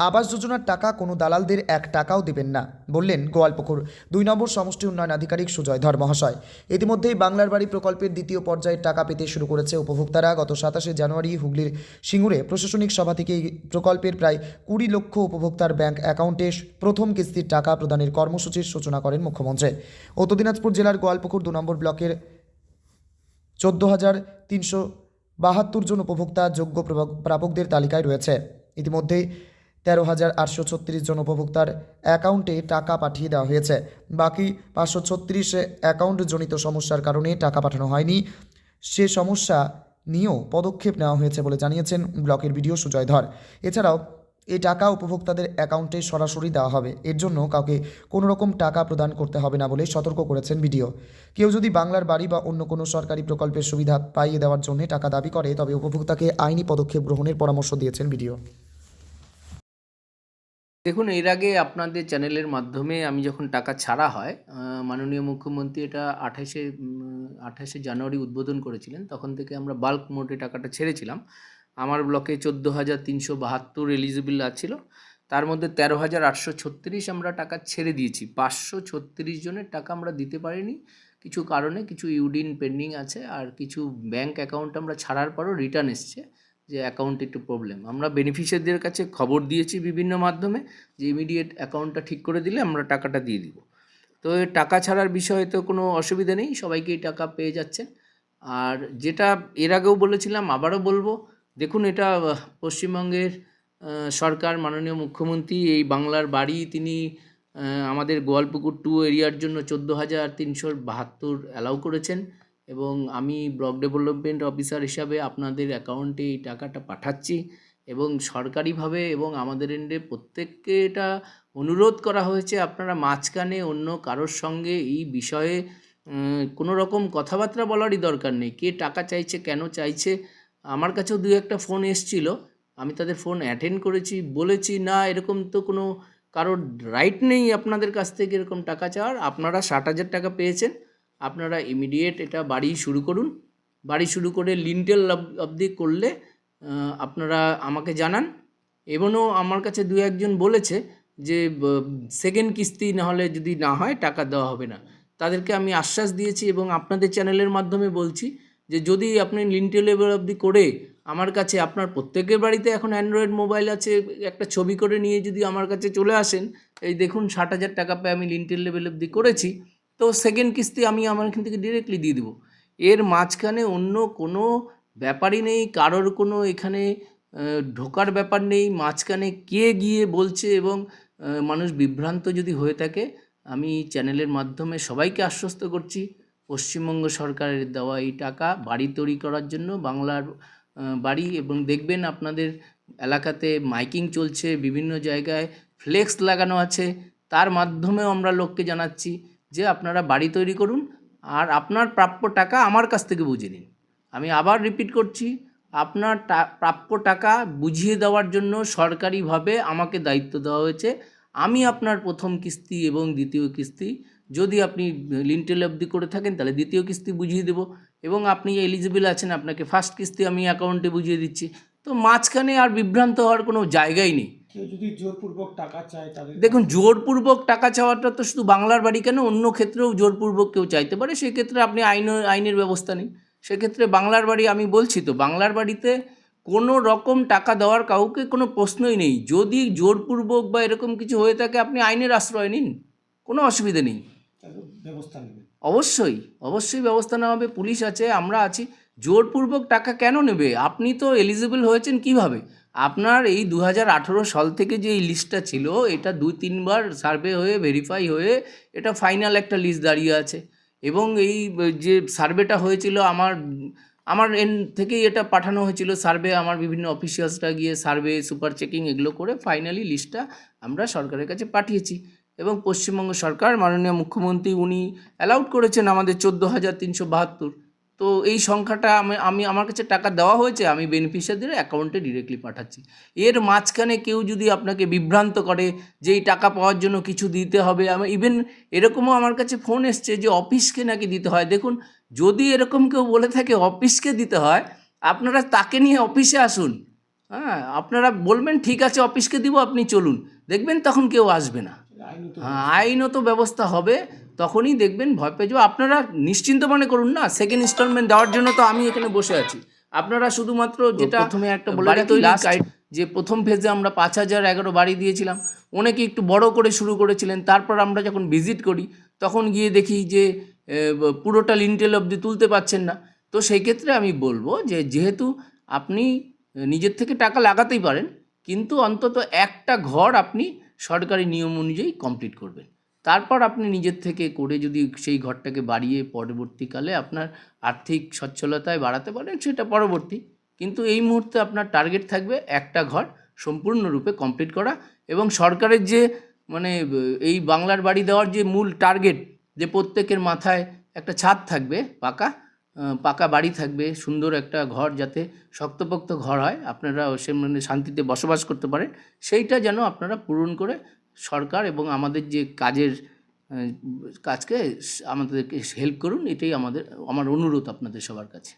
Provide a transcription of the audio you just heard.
আবাস যোজনার টাকা কোনো দালালদের এক টাকাও দেবেন না, বললেন গোয়ালপুকুর। দুই নম্বর সমষ্টি উন্নয়ন আধিকারিক সুজয় ধর মহাশয়। ইতিমধ্যেই বাংলার বাড়ি প্রকল্পের দ্বিতীয় পর্যায়ের টাকা পেতে শুরু করেছে উপভোক্তারা। গত সাতাশে জানুয়ারি হুগলির সিঙ্গুরে প্রশাসনিক সভা থেকে এই প্রকল্পের প্রায় কুড়ি লক্ষ উপভোক্তার ব্যাংক অ্যাকাউন্টে প্রথম কিস্তির টাকা প্রদানের কর্মসূচির সূচনা করেন মুখ্যমন্ত্রী। উত্তর দিনাজপুর জেলার গোয়ালপুকুর দু নম্বর ব্লকের চোদ্দ হাজার তিনশো বাহাত্তর জন উপভোক্তা যোগ্য প্রাপক- প্রাপকদের তালিকায় রয়েছে। ইতিমধ্যেই তেরো হাজার আটশো ছত্রিশ জন উপভোক্তার অ্যাকাউন্টে টাকা পাঠিয়ে দেওয়া হয়েছে। বাকি পাঁচশো ছত্রিশে অ্যাকাউন্টজনিত সমস্যার কারণে টাকা পাঠানো হয়নি। সে সমস্যা নিয়েও পদক্ষেপ নেওয়া হয়েছে বলে জানিয়েছেন ব্লকের বিডিও সুজয় ধর। এছাড়াও এই টাকা উপভোক্তাদের অ্যাকাউন্টে সরাসরি দেওয়া হবে। এর জন্য কাউকে কোনো রকম টাকা প্রদান করতে হবে না বলে সতর্ক করেছেন বিডিও। কেউ যদি বাংলার বাড়ি বা অন্য কোনো সরকারি প্রকল্পের সুবিধা পাইয়ে দেওয়ার জন্য টাকা দাবি করে, তবে উপভোক্তাকে আইনি পদক্ষেপ গ্রহণের পরামর্শ দিয়েছেন বিডিও। দেখুন, এর আগে আপনাদের চ্যানেলের মাধ্যমে আমি যখন টাকা ছাড়া হয় মাননীয় মুখ্যমন্ত্রী এটা আঠাশে আঠাশে জানুয়ারি উদ্বোধন করেছিলেন, তখন থেকে আমরা বাল্ক মোডে টাকাটা ছেড়েছিলাম। আমার ব্লকে চোদ্দ হাজার তিনশো বাহাত্তর এলিজিবল আছিল, তার মধ্যে তেরো হাজার আটশো ছত্রিশ আমরা টাকা ছেড়ে দিয়েছি। পাঁচশো ছত্রিশ জনের টাকা আমরা দিতে পারিনি, কিছু কারণে কিছু ইউডিন পেন্ডিং আছে, আর কিছু ব্যাংক অ্যাকাউন্ট আমরা ছাড়ার পরও রিটার্ন এসছে। যে অ্যাকাউন্ট একটু প্রবলেম আমরা বেনিফিশিয়ারদের কাছে খবর দিয়েছি বিভিন্ন মাধ্যমে যে ইমিডিয়েট অ্যাকাউন্টটা ঠিক করে দিলে আমরা টাকাটা দিয়ে দিব। তো টাকা ছাড়ার বিষয়ে তো কোনো অসুবিধা নেই, সবাইকেই টাকা পেয়ে যাচ্ছে। আর যেটা এর আগেও বলেছিলাম, আবারও বলব, দেখুন এটা পশ্চিমবঙ্গের সরকার, মাননীয় মুখ্যমন্ত্রী, এই বাংলার বাড়ি, তিনি আমাদের গোয়ালপুকুর টু এরিয়ার জন্য চোদ্দ হাজার তিনশো বাহাত্তর অ্যালাউ করেছেন। এবং আমি ব্লক ডেভেলপমেন্ট অফিসার হিসাবে আপনাদের অ্যাকাউন্টে এই টাকাটা পাঠাচ্ছি এবং সরকারিভাবে এবং আমাদের এন্ডে প্রত্যেককে এটা অনুরোধ করা হয়েছে আপনারা মাঝখানে অন্য কারোর সঙ্গে এই বিষয়ে কোনো রকম কথাবার্তা বলারই দরকার নেই। কে টাকা চাইছে, কেন চাইছে, আমার কাছেও দু একটা ফোন এসছিল, আমি তাদের ফোন অ্যাটেন্ড করেছি, বলেছি, না, এরকম তো কোনো কারোর রাইট নেই আপনাদের কাছ থেকে এরকম টাকা চাওয়ার, আপনারা ষাট হাজার টাকা পেয়েছেন। আপনারা ইমিডিয়েট এটা বাড়ি শুরু করুন। বাড়ি শুরু করে লিন্টেল অবধি করলে আপনারা আমাকে জানান। এমনও আমার কাছে দু একজন বলেছে যে সেকেন্ড কিস্তি না হলে যদি না হয়, টাকা দেওয়া হবে না। তাদেরকে আমি আশ্বাস দিয়েছি এবং আপনাদের চ্যানেলের মাধ্যমে বলছি যে, যদি আপনি লিন্টেল লেভেল অবধি করে আমার কাছে, আপনার প্রত্যেকের বাড়িতে এখন অ্যান্ড্রয়েড মোবাইল আছে, একটা ছবি করে নিয়ে যদি আমার কাছে চলে আসেন, এই দেখুন ষাট হাজার টাকা পেয়ে আমি লিন্টেল লেভেল অবধি করেছি। তো সেকেন্ড কিস্তি আমি আমার এখান থেকে ডিরেক্টলি দিয়ে দেবো। এর মাঝখানে অন্য কোনো ব্যাপারই নেই, কারোর কোনো এখানে ঢোকার ব্যাপার নেই। মাঝখানে কে গিয়ে বলছে এবং মানুষ বিভ্রান্ত যদি হয়ে থাকে, আমি চ্যানেলের মাধ্যমে সবাইকে আশ্বস্ত করছি, পশ্চিমবঙ্গ সরকারের দেওয়া এই টাকা বাড়ি তৈরি করার জন্য, বাংলার বাড়ি এবং দেখবেন আপনাদের এলাকাতে মাইকিং চলছে, বিভিন্ন জায়গায় ফ্লেক্স লাগানো আছে। তার মাধ্যমেও আমরা লোককে জানাচ্ছি যে আপনারা বাড়ি তৈরি করুন আর আপনার প্রাপ্য টাকা আমার কাছ থেকে বুঝে নিন। আমি আবার রিপিট করছি, আপনার প্রাপ্য টাকা বুঝিয়ে দেওয়ার জন্য সরকারিভাবে আমাকে দায়িত্ব দেওয়া হয়েছে। আমি আপনার প্রথম কিস্তি এবং দ্বিতীয় কিস্তি, যদি আপনি লিন্টেল অবধি করে থাকেন তাহলে দ্বিতীয় কিস্তি বুঝিয়ে দেবো এবং আপনি এলিজিবল আছেন, আপনাকে ফার্স্ট কিস্তি আমি অ্যাকাউন্টে বুঝিয়ে দিচ্ছি। তো মাঝখানে আর বিভ্রান্ত হওয়ার কোনো জায়গাই নেই। কেউ যদি জোরপূর্বক টাকা চায় তাদের দেখুন জোরপূর্বক টাকা চাওয়াটা তো শুধু বাংলার বাড়ি কেন? অন্য ক্ষেত্রেও জোরপূর্বক কেউ চাইতে পারে। সেক্ষেত্রে আপনি আইন আইনের ব্যবস্থা নেই সেক্ষেত্রে বাংলার বাড়ি আমি বলছি তো বাংলার বাড়িতে কোনো রকম টাকা দেওয়ার কাউকে কোনো প্রশ্নই নেই। যদি জোরপূর্বক বা এরকম কিছু হয়ে থাকে আপনি আইনের আশ্রয় নিন। কোনো অসুবিধা নেই। ব্যবস্থা অবশ্যই অবশ্যই ব্যবস্থা নেওয়া হবে। পুলিশ আছে আমরা আছি। জোরপূর্বক টাকা কেন নেবে? আপনি তো এলিজিবল হয়েছেন কীভাবে? আপনার এই দু হাজার আঠেরো সাল থেকে যে এই লিস্টটা ছিল, এটা দুই, তিনবার সার্ভে হয়ে ভেরিফাই হয়ে, এটা ফাইনাল একটা লিস্ট দাঁড়িয়ে আছে। এবং এই যে সার্ভেটা হয়েছিল আমার আমার এন থেকেই এটা পাঠানো হয়েছিল সার্ভে আমার বিভিন্ন অফিসিয়ালসরা গিয়ে সার্ভে সুপার চেকিং এগুলো করে ফাইনালি লিস্টটা আমরা সরকারের কাছে পাঠিয়েছি। এবং পশ্চিমবঙ্গ সরকার, মাননীয় মুখ্যমন্ত্রী, উনি অ্যালাউড করেছেন আমাদের চোদ্দ হাজার তিনশো বাহাত্তর। তো এই সংখ্যাটা আমি আমি আমার কাছে টাকা দেওয়া হয়েছে আমি বেনিফিশিয়ারদের অ্যাকাউন্টে ডিরেক্টলি পাঠাচ্ছি। এর মাঝখানে কেউ যদি আপনাকে বিভ্রান্ত করে যে এই টাকা পাওয়ার জন্য কিছু দিতে হবে আমি ইভেন এরকমও আমার কাছে ফোন এসছে যে অফিসকে নাকি দিতে হয়। দেখুন যদি এরকম কেউ বলে থাকে অফিসকে দিতে হয় আপনারা তাকে নিয়ে অফিসে আসুন। হ্যাঁ আপনারা বলবেন ঠিক আছে অফিসকে দিব আপনি চলুন। দেখবেন তখন কেউ আসবে না। হ্যাঁ আইনত ব্যবস্থা হবে। তখনই দেখবেন ভয় পেয়ে যাবে। আপনারা নিশ্চিন্ত মনে করুন না সেকেন্ড ইনস্টলমেন্ট দেওয়ার জন্য তো আমি এখানে বসে আছি। আপনারা শুধুমাত্র যেটা প্রথমে একটা বলে যে প্রথম ফেজে আমরা পাঁচ হাজার এগারো বাড়ি দিয়েছিলাম অনেকে একটু বড় করে শুরু করেছিলেন তারপর আমরা যখন ভিজিট করি তখন গিয়ে দেখি যে পুরোটা লিন্টেল অবধি তুলতে পারছেন না। তো সেই ক্ষেত্রে আমি বলব যে যেহেতু আপনি নিজের থেকে টাকা লাগাতেই পারেন কিন্তু অন্তত একটা ঘর আপনি সরকারি নিয়ম অনুযায়ী কমপ্লিট করবেন। তারপর আপনি নিজের থেকে করে যদি সেই ঘরটাকে বাড়িয়ে পরবর্তীকালে আপনার আর্থিক সচ্ছলতায় বাড়াতে পারেন, সেটা পরবর্তী। কিন্তু এই মুহূর্তে আপনার টার্গেট থাকবে একটা ঘর সম্পূর্ণরূপে কমপ্লিট করা এবং সরকারের যে মানে এই বাংলার বাড়ি দেওয়ার যে মূল টার্গেট যে প্রত্যেকের মাথায় একটা ছাদ থাকবে, পাকা পাকা বাড়ি থাকবে, সুন্দর একটা ঘর যাতে শক্তপোক্ত ঘর হয়, আপনারা সে মানে শান্তিতে বসবাস করতে পারেন, সেইটা যেন আপনারা পূরণ করে সরকার এবং আমাদের যে কাজের কাজকে আমাদেরকে হেল্প করুন, এটাই আমাদের, আমার অনুরোধ আপনাদের সবার কাছে।